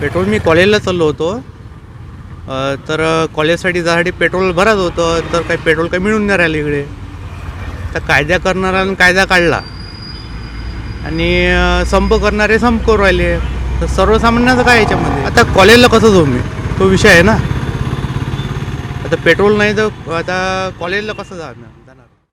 Petrol मी कॉलेजला चाललो होतो. तर कॉलेजसाठी जासाठी पेट्रोल भरत होतं तर काही पेट्रोल काही मिळून नाही राहिलं इकडे. तर कायदा करणाऱ्यानं कायदा काढला. आणि संप करणारे संप करू राहिले. तर सर्वसामान्याचं काय याच्यामध्ये? आता कॉलेजला कसं जाऊ मी? तो विषय आहे ना. आता पेट्रोल नाही तर आता कॉलेजला कसं जाणार?